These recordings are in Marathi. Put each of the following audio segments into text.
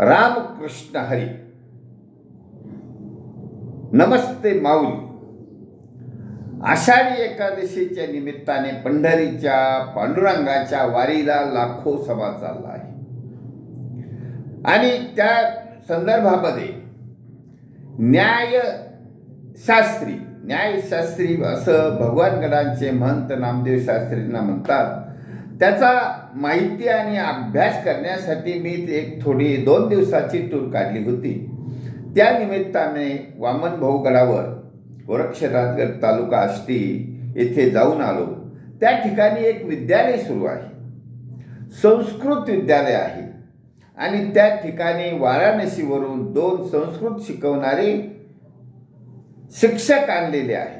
रामकृष्ण हरी। नमस्ते माऊली। आषाढी एकादशीच्या निमित्ताने पंढरीच्या पांडुरंगाच्या वारीला लाखो सभा चालला आहे. आणि त्या संदर्भामध्ये न्यायशास्त्री न्यायशास्त्री असं भगवानगडांचे महंत नामदेव शास्त्रींना म्हणतात त्याचा माहिती आणि अभ्यास करण्यासाठी मी एक थोडी दोन दिवसाची टूर काढली होती. त्या निमित्ताने वामन भाऊ गडावर गोरक्षनाथगड तालुका आष्टी येथे जाऊन आलो. त्या ठिकाणी एक विद्यालय सुरू आहे. संस्कृत विद्यालय आहे. आणि त्या ठिकाणी वाराणसीवरून दोन संस्कृत शिकवणारे शिक्षक आणलेले आहेत.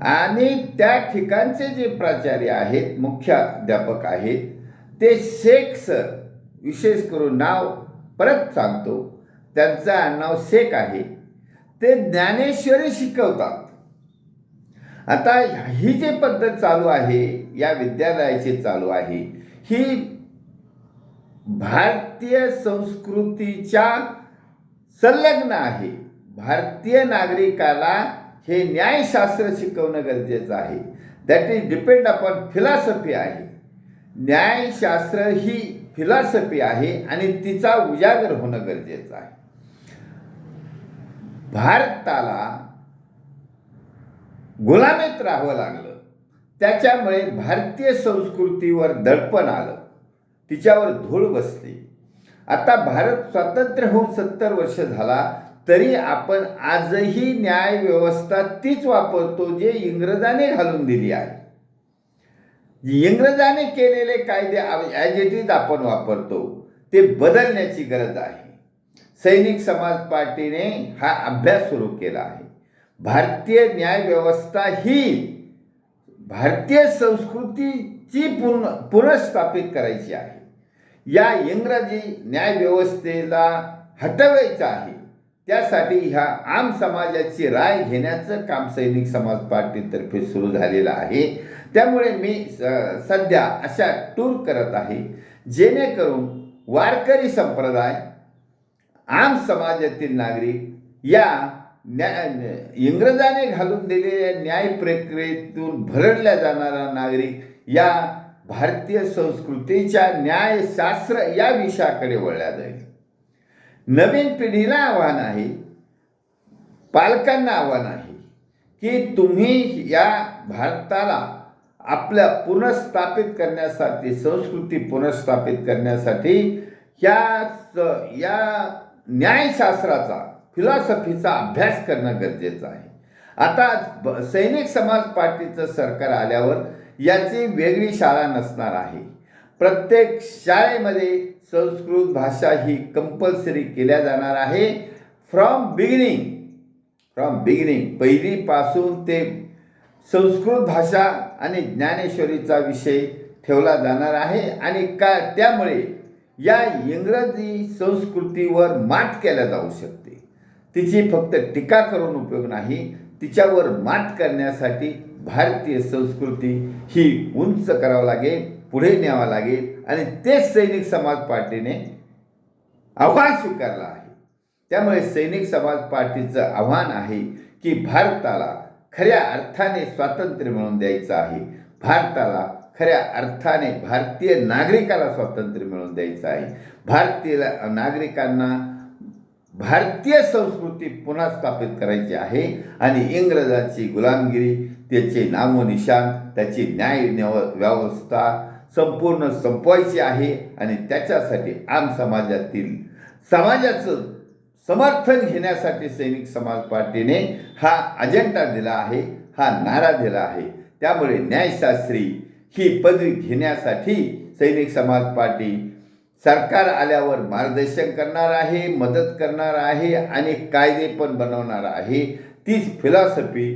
आणि त्या ठिकाणचे जे प्राचार्य आहेत मुख्याध्यापक आहेत ते शेख सर विशेष करून नाव परत सांगतो. त्यांचं नाव शेख आहे. ते ज्ञानेश्वरी शिकवतात. आता ही जी पद्धत चालू आहे या विद्यालयाची चालू आहे ही भारतीय संस्कृतीच्या संलग्न आहे. भारतीय नागरिकाला हे न्यायशास्त्र शिकवणं गरजेचं आहे. That is depend upon philosophy आहे. न्यायशास्त्र ही फिलॉसॉफी आहे आणि तिचा उजागर होणं गरजेचं आहे. भारताला गुलामीत राहावं लागलं. त्याच्यामुळे भारतीय संस्कृतीवर दडपण आलं. तिच्यावर धूळ बसली. आता भारत स्वातंत्र्य होऊन सत्तर वर्ष झाला. तरी आपण आजही न्याय व्यवस्था तीच वापरतो जे इंग्रजाने घालून दिली आहे. इंग्रजाने केलेले कायदे ॲज इट इज आपण वापरतो ते बदलण्याची गरज आहे. सैनिक समाज पार्टीने हा अभ्यास सुरू केला आहे. भारतीय न्याय व्यवस्था ही भारतीय संस्कृतीची पुन पुनर्स्थापित करायची आहे. या इंग्रजी न्यायव्यवस्थेला हटवायचं आहे. त्यासाठी ह्या आम समाजाची राय घेण्याचं काम सैनिक समाज पार्टीतर्फे सुरू झालेलं आहे. त्यामुळे मी सध्या अशा टूर करत आहे जेणेकरून वारकरी संप्रदाय आम समाजातील नागरिक या न्याय इंग्रजाने घालून दिलेल्या न्याय प्रक्रियेतून भरडल्या जाणारा नागरिक या भारतीय संस्कृतीच्या न्यायशास्त्र या विषयाकडे वळल्या जाईल. नवीन पिढीला आव्हान आहे पालकांना आव्हान आहे की तुम्ही या भारताला आपल्या पुनर्स्थापित करण्यासाठी संस्कृती पुनर्स्थापित करण्यासाठी या या न्यायशास्त्राचा फिलॉसॉफीचा अभ्यास करणं गरजेचं आहे. आता सैनिक समाज पार्टीचं सरकार आल्यावर याची वेगळी शाळा नसणार आहे. प्रत्येक शाळेमध्ये संस्कृत भाषा ही कंपल्सरी केल्या जाणार आहे. फ्रॉम बिगिनिंग फ्रॉम बिगिनिंग पहिलीपासून ते संस्कृत भाषा आणि ज्ञानेश्वरीचा विषय ठेवला जाणार आहे. आणि का त्यामुळे या इंग्रजी संस्कृतीवर मात केल्या जाऊ शकते. तिची फक्त टीका करून उपयोग नाही तिच्यावर मात करण्यासाठी भारतीय संस्कृती ही उंच करावं लागेल. पुढे न्यावं लागेल आणि तेच सैनिक समाज पार्टीने आव्हान स्वीकारलं आहे. त्यामुळे सैनिक समाज पार्टीचं आव्हान आहे की भारताला खऱ्या अर्थाने स्वातंत्र्य मिळवून द्यायचं आहे. भारताला खऱ्या अर्थाने भारतीय नागरिकाला स्वातंत्र्य मिळवून द्यायचं आहे. भारतीय नागरिकांना भारतीय संस्कृती पुन्हा स्थापित करायची आहे आणि इंग्रजाची गुलामगिरी त्याचे नामोनिशान त्याची न्याय व्यवस्था संपूर्ण संपवायची आहे आणि त्याच्यासाठी आम समाजातील समाजाचं समर्थन घेण्यासाठी सैनिक समाज पार्टीने हा अजेंडा दिला आहे हा नारा दिला आहे. त्यामुळे न्यायशास्त्री ही पदवी घेण्यासाठी सैनिक समाज पार्टी सरकार आल्यावर मार्गदर्शन करणार आहे मदत करणार आहे आणि कायदे पण बनवणार आहे. तीच फिलॉसॉफी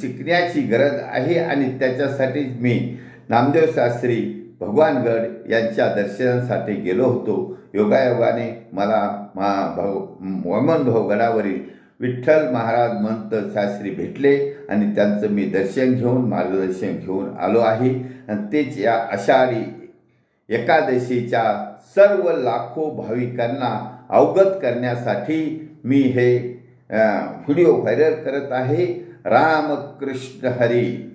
शिकण्याची गरज आहे आणि त्याच्यासाठीच मी नामदेव शास्त्री भगवानगड यांच्या दर्शनासाठी गेलो होतो. योगायोगाने मला मा भाऊ वमनभाव गडावरील विठ्ठल महाराज मंत शास्त्री भेटले आणि त्यांचं मी दर्शन घेऊन मार्गदर्शन घेऊन आलो आहे. आणि तेच या आषाढी एकादशीच्या सर्व लाखो भाविकांना अवगत करण्यासाठी मी हे व्हिडिओ व्हायरल करत आहे. रामकृष्ण हरी.